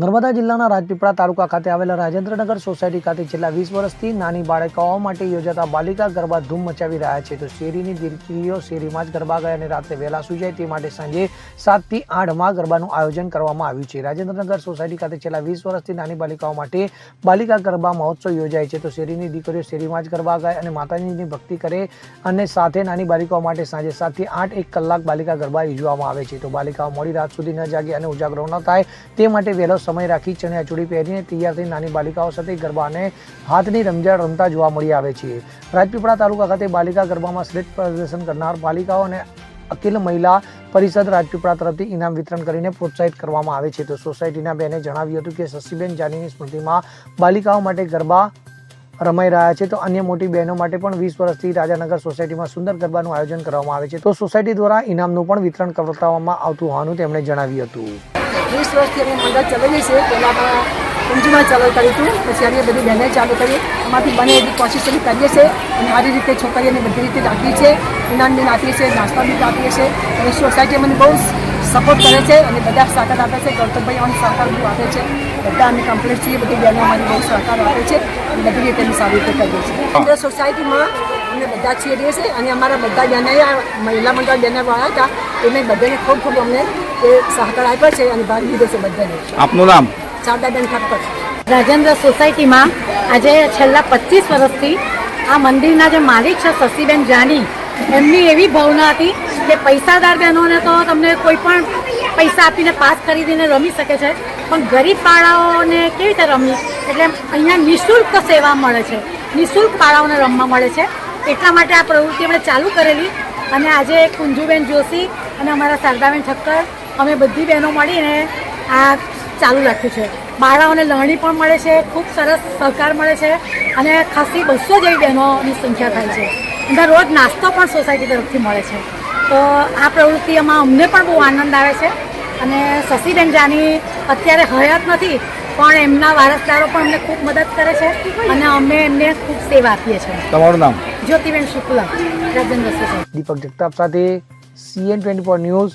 નર્મદા જિલ્લાના રાજપીપળા તાલુકા ખાતે આવેલા રાજેન્દ્રનગર સોસાયટી ખાતે છેલ્લા વીસ વર્ષથી નાની બાળકાઓ માટે યોજાતા બાલિકા ગરબા ધૂમ મચાવી રહ્યા છે. તો શેરીની દીકરીઓ શેરીમાં જ ગરબા ગયા અને રાત્રે વહેલા સુઈ જાય તે માટે સાંજે સાતથી આઠમાં ગરબાનું આયોજન કરવામાં આવ્યું છે. રાજેન્દ્રનગર સોસાયટી ખાતે છેલ્લા વીસ વર્ષથી નાની બાલિકાઓ માટે બાલિકા ગરબા મહોત્સવ યોજાય છે. તો શેરીની દીકરીઓ શેરીમાં જ ગરબા ગાય અને માતાજીની ભક્તિ કરે અને સાથે નાની બાલિકાઓ માટે સાંજે સાતથી આઠ એક કલાક બાલિકા ગરબા યોજવામાં આવે છે. તો બાલિકાઓ મોડી રાત સુધી ન જાગે અને ઉજાગરો ન થાય તે માટે વહેલો સમય રાખી ચણિયાચોળી પહેરીને તૈયાર થઈ નાની બાલિકાઓ સાથે ગરબાને હાથની રમઝાડ રમતા જોવા મળી આવે છે. રાજપીપળા તાલુકા ખાતે બાલિકા ગરબામાં શ્રેષ્ઠ પ્રદર્શન કરનાર બાલિકાઓ અને અખિલ મહિલા પરિષદ રાજપીપળા તરફથી ઇનામ વિતરણ કરીને પ્રોત્સાહિત કરવામાં આવે છે. તો સોસાયટીના બેને જણાવ્યું હતું કે શશીબેન જાનીની સ્મૃતિમાં બાલિકાઓ માટે ગરબા રમાઈ રહ્યા છે. તો અન્ય મોટી બહેનો માટે પણ વીસ વર્ષથી રાજાનગર સોસાયટીમાં સુંદર ગરબાનું આયોજન કરવામાં આવે છે. તો સોસાયટી દ્વારા ઇનામનું પણ વિતરણ કરવામાં આવતું હોવાનું તેમણે જણાવ્યું હતું. વીસ વર્ષથી અમે મંડળ ચલાવીએ છીએ પહેલાં ઊંઝીમાં ચાલુ કર્યું હતું પછી અમે બધી બહેને ચાલુ કરી એમાંથી બને એવી કોશિશ અમે કરીએ છીએ અને સારી રીતે છોકરીઓને બધી રીતે રાખીએ છીએ ઇનામ બી આપીએ છીએ નાસ્તા બી આપીએ છીએ અને સોસાયટી મને બહુ સપોર્ટ કરે છે અને બધા સહકાર આપે છે ગૌતમભાઈ અમને સહકાર બહુ આપે છે. બધા અમે કમ્પ્લીટ છીએ બધી બહેનો અમારી બહુ સહકાર આપે છે અને બધી રીતે અમે સારી રીતે કરીએ છીએ. અંદર સોસાયટીમાં અમે બધા છીએ રહીએ છીએ અને અમારા બધા બહેને મહિલા મંડળ બહેને આવ્યા હતા એમને બધાને ખૂબ ખૂબ અમને એ સહકાર આપ્યો છે અને ભાગ લીધો છે બધાને. આપનું નામ? શારદાબેન ઠક્કર રાજેન્દ્ર સોસાયટીમાં આજે છેલ્લા પચીસ વર્ષથી આ મંદિરના જે માલિક છે શશીબેન જાની એમની એવી ભાવના હતી કે પૈસાદાર બહેનોને તો તમને કોઈ પણ પૈસા આપીને પાસ ખરીદીને રમી શકે છે પણ ગરીબ બાળાઓને કેવી રીતે રમી એટલે અહીંયા નિઃશુલ્ક સેવા મળે છે. નિઃશુલ્ક બાળાઓને રમવા મળે છે. એટલા માટે આ પ્રવૃત્તિ આપણે ચાલુ કરેલી. અને આજે કુંજુબેન જોશી અને અમારા શારદાબેન ઠક્કર અમે બધી બહેનો મળીને આ ચાલુ રાખ્યું છે. બાળાઓને લણણી પણ મળે છે ખૂબ સરસ સહકાર મળે છે અને ખાસી બસો જેવી બહેનોની સંખ્યા થાય છે. અને રોજ નાસ્તો પણ સોસાયટી તરફથી મળે છે. તો આ પ્રવૃત્તિમાં અમને પણ બહુ આનંદ આવે છે અને શશીબેન જાની અત્યારે હયાત નથી પણ એમના વારસદારો પણ અમને ખૂબ મદદ કરે છે અને અમે એમને ખૂબ સેવા આપીએ છીએ. તમારું નામ? જ્યોતિબેન શુક્લા રાજેન્દ્ર દીપક જગતાપ સાથે C N twenty four news